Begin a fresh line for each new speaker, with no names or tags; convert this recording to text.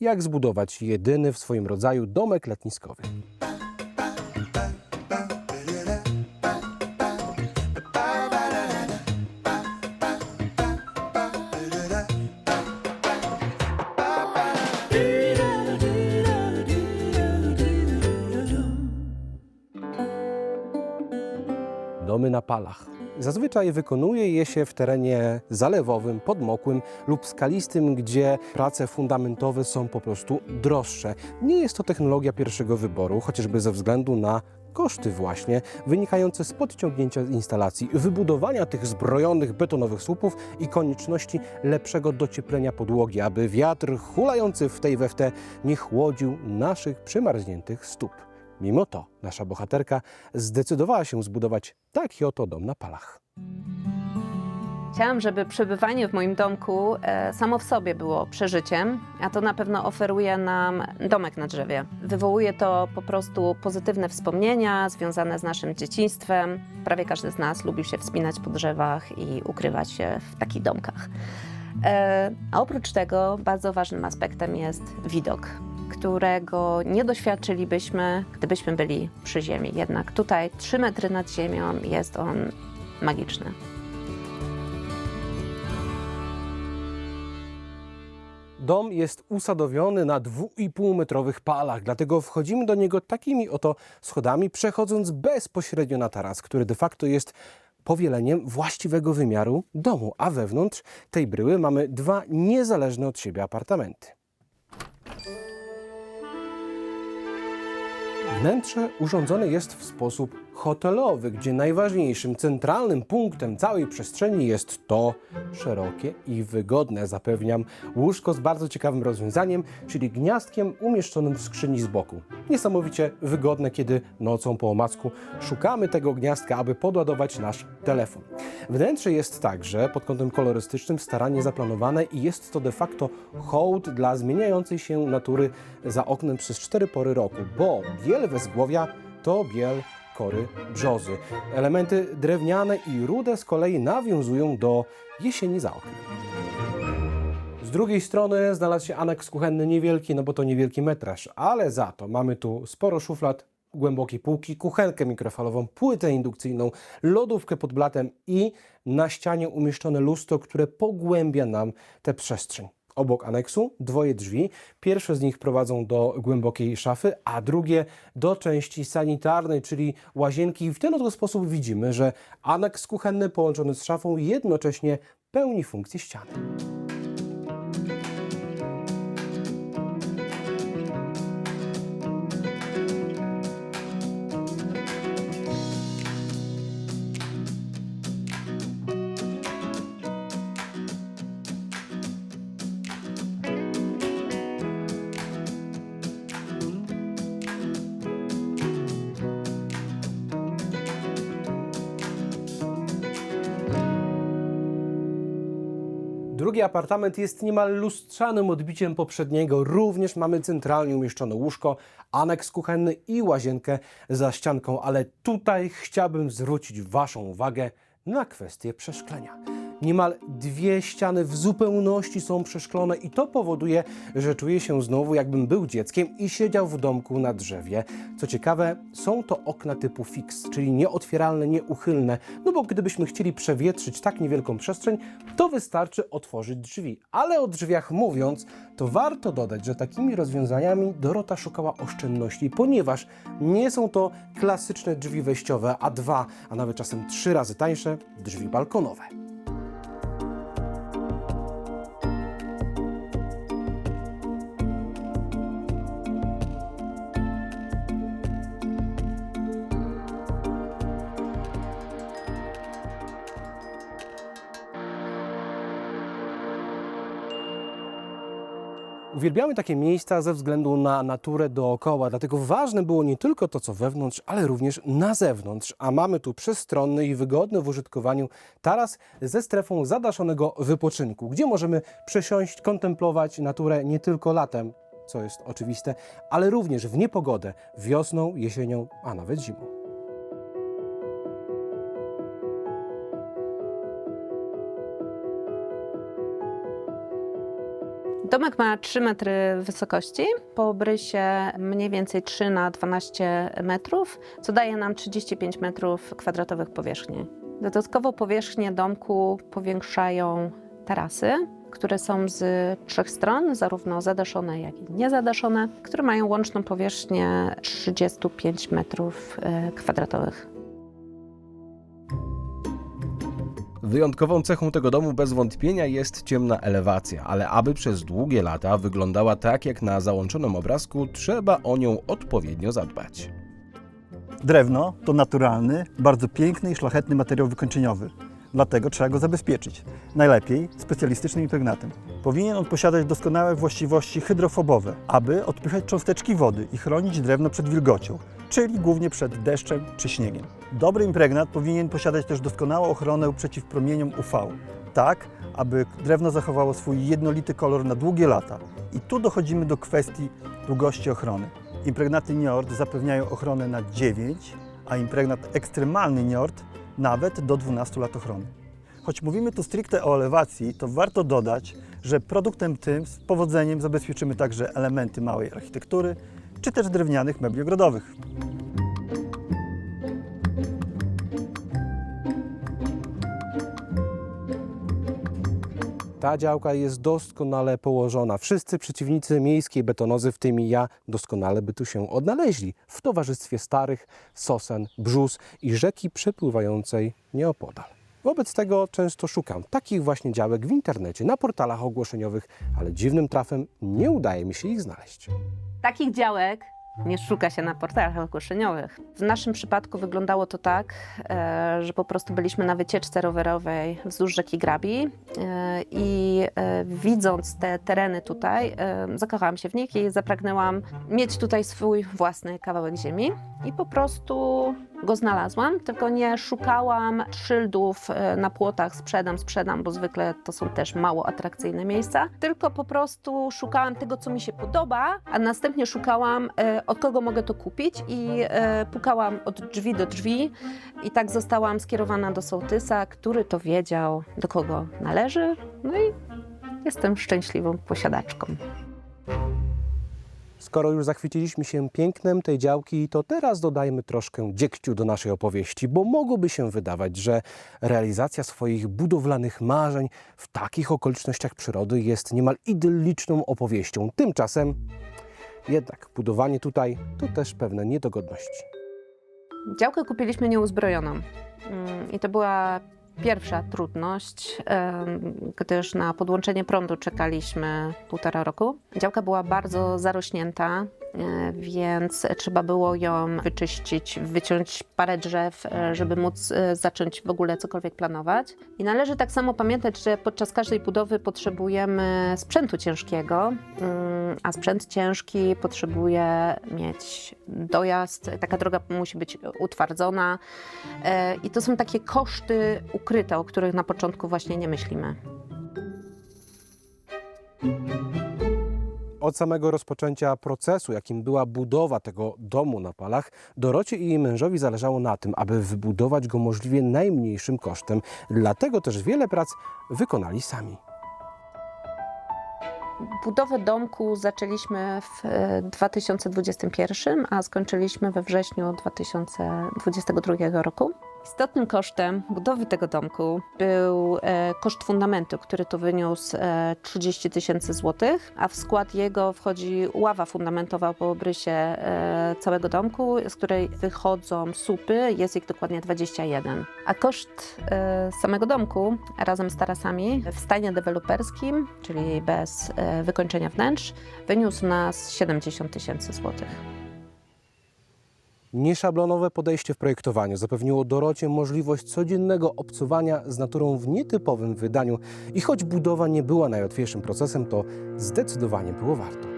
jak zbudować jedyny w swoim rodzaju domek letniskowy. Domy na palach. Zazwyczaj wykonuje je się w terenie zalewowym, podmokłym lub skalistym, gdzie prace fundamentowe są po prostu droższe. Nie jest to technologia pierwszego wyboru, chociażby ze względu na koszty właśnie wynikające z podciągnięcia instalacji, wybudowania tych zbrojonych betonowych słupów i konieczności lepszego docieplenia podłogi, aby wiatr hulający w tej we w te nie chłodził naszych przymarzniętych stóp. Mimo to nasza bohaterka zdecydowała się zbudować taki oto dom na palach.
Chciałam, żeby przebywanie w moim domku e, samo w sobie było przeżyciem, a to na pewno oferuje nam domek na drzewie. Wywołuje to po prostu pozytywne wspomnienia związane z naszym dzieciństwem. Prawie każdy z nas lubił się wspinać po drzewach i ukrywać się w takich domkach. E, a oprócz tego bardzo ważnym aspektem jest widok, którego nie doświadczylibyśmy, gdybyśmy byli przy ziemi. Jednak tutaj, 3 metry nad ziemią, jest on magiczny.
Dom jest usadowiony na 2,5-metrowych palach, dlatego wchodzimy do niego takimi oto schodami, przechodząc bezpośrednio na taras, który de facto jest powieleniem właściwego wymiaru domu, a wewnątrz tej bryły mamy dwa niezależne od siebie apartamenty. Wnętrze urządzone jest w sposób hotelowy, gdzie najważniejszym centralnym punktem całej przestrzeni jest to szerokie i wygodne, zapewniam, łóżko z bardzo ciekawym rozwiązaniem, czyli gniazdkiem umieszczonym w skrzyni z boku. Niesamowicie wygodne, kiedy nocą po omacku szukamy tego gniazdka, aby podładować nasz telefon. Wnętrze jest także pod kątem kolorystycznym starannie zaplanowane i jest to de facto hołd dla zmieniającej się natury za oknem przez cztery pory roku, bo wezgłowia to biel kory brzozy. Elementy drewniane i rude z kolei nawiązują do jesieni za oknem. Z drugiej strony znalazł się aneks kuchenny niewielki, no bo to niewielki metraż, ale za to mamy tu sporo szuflad, głębokie półki, kuchenkę mikrofalową, płytę indukcyjną, lodówkę pod blatem i na ścianie umieszczone lustro, które pogłębia nam tę przestrzeń. Obok aneksu dwoje drzwi. Pierwsze z nich prowadzą do głębokiej szafy, a drugie do części sanitarnej, czyli łazienki. W ten oto sposób widzimy, że aneks kuchenny połączony z szafą jednocześnie pełni funkcję ściany. Drugi apartament jest niemal lustrzanym odbiciem poprzedniego. Również mamy centralnie umieszczone łóżko, aneks kuchenny i łazienkę za ścianką, ale tutaj chciałbym zwrócić Waszą uwagę na kwestię przeszklenia. Niemal dwie ściany w zupełności są przeszklone i to powoduje, że czuję się znowu jakbym był dzieckiem i siedział w domku na drzewie. Co ciekawe, są to okna typu fix, czyli nieotwieralne, nieuchylne, no bo gdybyśmy chcieli przewietrzyć tak niewielką przestrzeń, to wystarczy otworzyć drzwi. Ale o drzwiach mówiąc, to warto dodać, że takimi rozwiązaniami Dorota szukała oszczędności, ponieważ nie są to klasyczne drzwi wejściowe, a dwa, a nawet czasem trzy razy tańsze drzwi balkonowe. Uwielbiamy takie miejsca ze względu na naturę dookoła, dlatego ważne było nie tylko to, co wewnątrz, ale również na zewnątrz. A mamy tu przestronny i wygodny w użytkowaniu taras ze strefą zadaszonego wypoczynku, gdzie możemy przesiąść, kontemplować naturę nie tylko latem, co jest oczywiste, ale również w niepogodę, wiosną, jesienią, a nawet zimą.
Domek ma 3 metry wysokości, po obrysie mniej więcej 3 na 12 metrów, co daje nam 35 metrów kwadratowych powierzchni. Dodatkowo powierzchnię domku powiększają tarasy, które są z trzech stron, zarówno zadaszone, jak i niezadaszone, które mają łączną powierzchnię 35 metrów e, kwadratowych.
Wyjątkową cechą tego domu bez wątpienia jest ciemna elewacja, ale aby przez długie lata wyglądała tak jak na załączonym obrazku, trzeba o nią odpowiednio zadbać.
Drewno to naturalny, bardzo piękny i szlachetny materiał wykończeniowy. Dlatego trzeba go zabezpieczyć. Najlepiej specjalistycznym impregnatem. Powinien on posiadać doskonałe właściwości hydrofobowe, aby odpychać cząsteczki wody i chronić drewno przed wilgocią, czyli głównie przed deszczem czy śniegiem. Dobry impregnat powinien posiadać też doskonałą ochronę przeciw promieniom UV, tak aby drewno zachowało swój jednolity kolor na długie lata. I tu dochodzimy do kwestii długości ochrony. Impregnaty NIORD zapewniają ochronę na 9, a impregnat ekstremalny NIORD nawet do 12 lat ochrony. Choć mówimy tu stricte o elewacji, to warto dodać, że produktem tym z powodzeniem zabezpieczymy także elementy małej architektury czy też drewnianych mebli ogrodowych.
Ta działka jest doskonale położona. Wszyscy przeciwnicy miejskiej betonozy, w tym i ja, doskonale by tu się odnaleźli w towarzystwie starych sosen, brzus i rzeki przepływającej nieopodal. Wobec tego często szukam takich właśnie działek w internecie, na portalach ogłoszeniowych, ale dziwnym trafem nie udaje mi się ich znaleźć.
Takich działek nie szuka się na portalach ogłoszeniowych. W naszym przypadku wyglądało to tak, e, że po prostu byliśmy na wycieczce rowerowej wzdłuż rzeki Grabi e, i e, widząc te tereny tutaj, zakochałam się w nich i zapragnęłam mieć tutaj swój własny kawałek ziemi i po prostu go znalazłam, tylko nie szukałam szyldów e, na płotach. Sprzedam, sprzedam, bo zwykle to są też mało atrakcyjne miejsca, tylko po prostu szukałam tego, co mi się podoba, a następnie szukałam, e, od kogo mogę to kupić i e, pukałam od drzwi do drzwi i tak zostałam skierowana do sołtysa, który to wiedział, do kogo należy, no i jestem szczęśliwą posiadaczką.
Skoro już zachwyciliśmy się pięknem tej działki, to teraz dodajmy troszkę dziegciu do naszej opowieści, bo mogłoby się wydawać, że realizacja swoich budowlanych marzeń w takich okolicznościach przyrody jest niemal idylliczną opowieścią. Tymczasem jednak budowanie tutaj to też pewne niedogodności.
Działkę kupiliśmy nieuzbrojoną Mm, i to była pierwsza trudność, gdyż na podłączenie prądu czekaliśmy półtora roku. Działka była bardzo zarośnięta, więc trzeba było ją wyczyścić, wyciąć parę drzew, e, żeby móc e, zacząć w ogóle cokolwiek planować. I należy tak samo pamiętać, że podczas każdej budowy potrzebujemy sprzętu ciężkiego, mm, a sprzęt ciężki potrzebuje mieć dojazd, taka droga musi być utwardzona e, i to są takie koszty ukryte, o których na początku właśnie nie myślimy.
Od samego rozpoczęcia procesu, jakim była budowa tego domu na palach, Dorocie i jej mężowi zależało na tym, aby wybudować go możliwie najmniejszym kosztem. Dlatego też wiele prac wykonali sami.
Budowę domku zaczęliśmy w e, 2021, a skończyliśmy we wrześniu 2022 roku. Istotnym kosztem budowy tego domku był e, koszt fundamentu, który to wyniósł e, 30 tysięcy złotych, a w skład jego wchodzi ława fundamentowa po obrysie e, całego domku, z której wychodzą słupy, jest ich dokładnie 21. A koszt e, samego domku razem z tarasami w stanie deweloperskim, czyli bez e, wykończenia wnętrz, wyniósł nas 70 tysięcy złotych.
Nieszablonowe podejście w projektowaniu zapewniło Dorocie możliwość codziennego obcowania z naturą w nietypowym wydaniu i choć budowa nie była najłatwiejszym procesem, to zdecydowanie było warto.